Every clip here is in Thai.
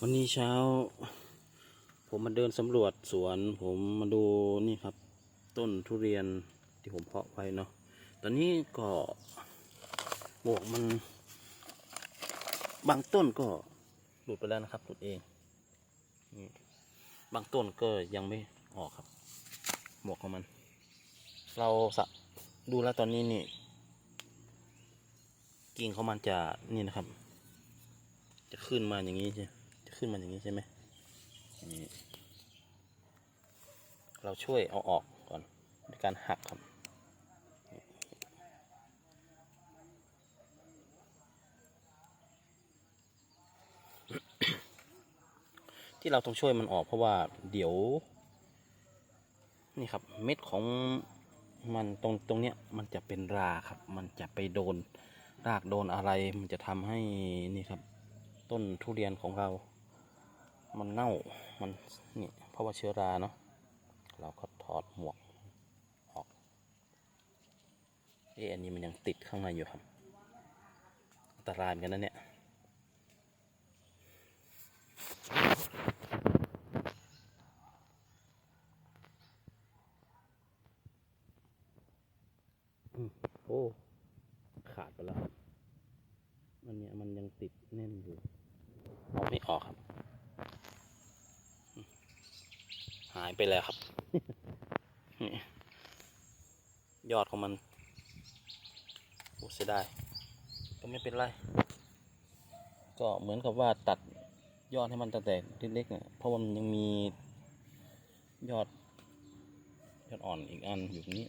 วันนี้เช้า ผมมาเดินสำรวจสวน ผมมาดูนี่ครับ ต้นทุเรียนที่ผมเพาะไว้เนาะตอนนี้ก็บวกมัน บางต้นก็หลุดไปแล้วนะครับหลุดเองบางต้นก็ยังไม่ออกครับหมวกของมัน เราสะดูแล้วตอนนี้นี่ กิ่งของมันจะนี่นะครับ จะขึ้นมาอย่างนี้ใช่ ขึ้นมาอย่างนี้ใช่ไหมเราช่วยเอาออกก่อนด้วยการหักครับที่เราต้องช่วยมันออกเพราะว่าเดี๋ยว นี่ครับเม็ดของมันตรงตรงเนี้ยมันจะเป็นราครับ มันจะไปโดนรากโดนอะไร มันจะทำให้นี่ครับ ต้นทุเรียนของเรา มันเน่ามันนี่เพราะว่าเชื้อราเนาะเราก็ถอดหมวกออกเอะอันนี้มันยังติดข้างในอยู่ครับอันตรายเหมือนกันนะเนี่ยอืมโอ้ขาดไปแล้วครับอันเนี้ยมันยังติดแน่นอยู่เอาไม่ออกครับ หายไปแล้วครับยอดของมันโอ้เสียดายก็ไม่เป็นไร ก็เหมือนกับว่าตัดยอดให้มันตั้งแต่เล็กๆเนี่ยเพราะว่ามันยังมียอด ยอดอ่อนอีกอันอยู่ตรงนี้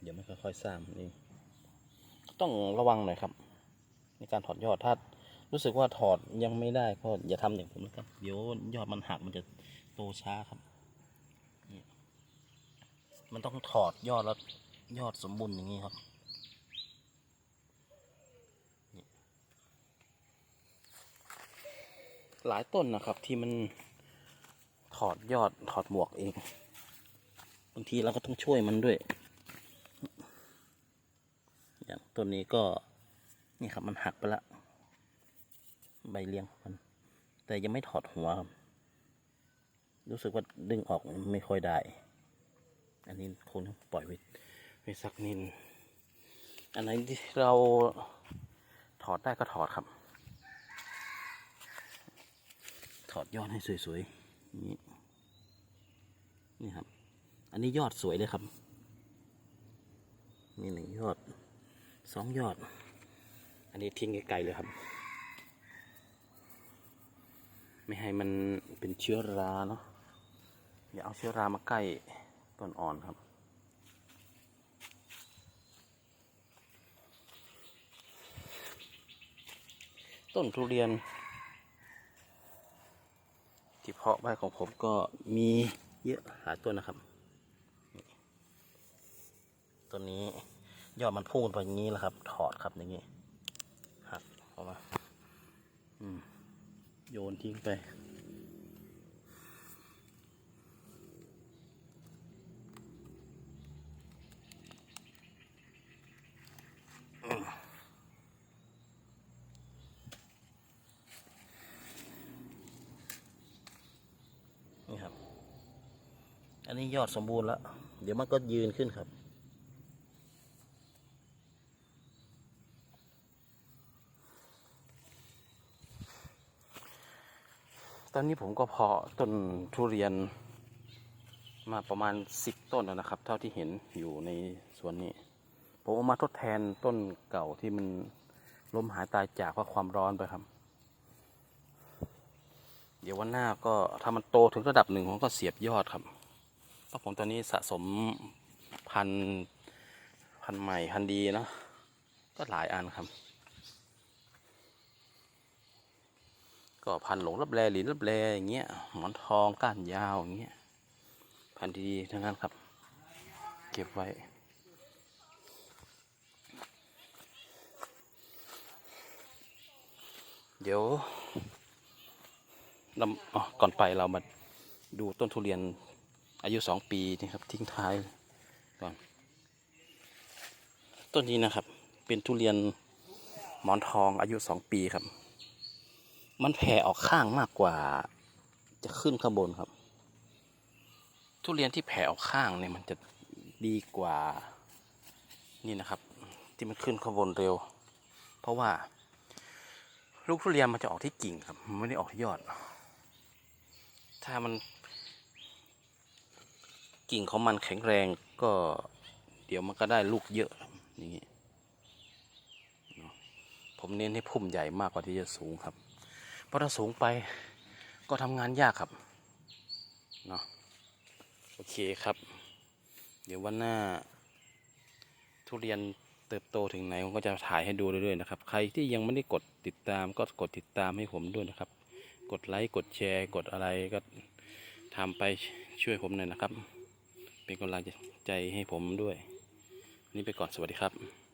เดี๋ยวมันค่อยๆสร้างนเองต้องระวังหน่อยครับ ในการถอดยอดถ้า รู้สึกว่าถอดยังไม่ได้ก็อย่าทำอย่างผมนะครับ เดี๋ยวยอดมันหักมันจะโตช้าครับ มันต้องถอดยอดแล้วยอดสมบูรณ์อย่างนี้ครับหลายต้นนะครับที่มันถอดยอดถอดหมวกเอง บางทีเราก็ต้องช่วยมันด้วย อย่างต้นนี้ก็นี่ครับมันหักไปละ ใบเลี้ยงของมัน แต่ยังไม่ถอดหัวครับ รู้สึกว่าดึงออกไม่ค่อยได้ อันนี้คงปล่อยไว้ไว้สักนิดอันไหนที่เราถอดได้ก็ถอดครับ ถอดยอดให้สวยๆนี่นี่ครับ อันนี้ยอดสวยเลยครับนี่หนึ่งยอดสองยอด อันนี้ทิ้งไกลๆเลยครับ ไม่ให้มันเป็นเชื้อราเนาะอย่าเอาเชื้อรามาใกล้ต้นอ่อนครับ ต้นทุเรียน ที่เพาะไว้ของผมก็มีเยอะหลายต้นนะครับต้นนี้ยอดมันพุ่งไปอย่างนี้แหละครับ ถอดครับอย่างนี้หักออกมาอืม โยนทิ้งไป นี่ครับ อันนี้ยอดสมบูรณ์แล้ว เดี๋ยวมันก็ยืนขึ้นครับ ตอนนี้ผมก็เพาะต้นทุเรียนมาประมาณสิบต้นแล้วนะครับ เท่าที่เห็นอยู่ในสวนนี้ ผมเอามาทดแทนต้นเก่าที่มันล้มหายตายจากเพราะความร้อนไปครับ เดี๋ยววันหน้าก็ถ้ามันโตถึงระดับหนึ่งผมก็เสียบยอดครับเพราะผมตอนนี้สะสมพันพันใหม่พันดีเนาะก็หลายอันครับ ก็พันหลงรับแลหลินรับแลอย่างเงี้ยหมอนทองก้านยาวอย่างเงี้ยพันดีๆทั้งนั้นครับ เก็บไว้เดี๋ยวเราก่อนไปเรามาดูต้นทุเรียนอายุสองปีนี่ครับทิ้งท้ายก่อนต้นนี้นะครับ เป็นทุเรียนหมอนทองอายุสองปีครับ มันแผ่ออกข้างมากกว่า จะขึ้นข้างบนครับ ทุเรียนที่แผ่ออกข้างเนี่ยมันจะดีกว่า นี่นะครับ ที่มันขึ้นข้างบนเร็ว เพราะว่า ลูกทุเรียนมันจะออกที่กิ่งครับมันไม่ได้ออกที่ยอด ถ้ามัน กิ่งของมันแข็งแรงก็ เดี๋ยวมันก็ได้ลูกเยอะอย่างนี้ผมเน้นให้พุ่มใหญ่มากกว่าที่จะสูงครับ เพราะถ้าสูงไปก็ทำงานยากครับเนาะโอเคครับ เดี๋ยววันหน้า ทุเรียนเติบโตถึงไหนผมก็จะถ่ายให้ดูเรื่อยๆนะครับ ใครที่ยังไม่ได้กดติดตามก็กดติดตามให้ผมด้วยนะครับ กดไลค์กดแชร์ กดอะไรก็ทำไปช่วยผมหน่อยนะครับ เป็นกำลังใจให้ผมด้วยนนี้ไปก่อนสวัสดีครับ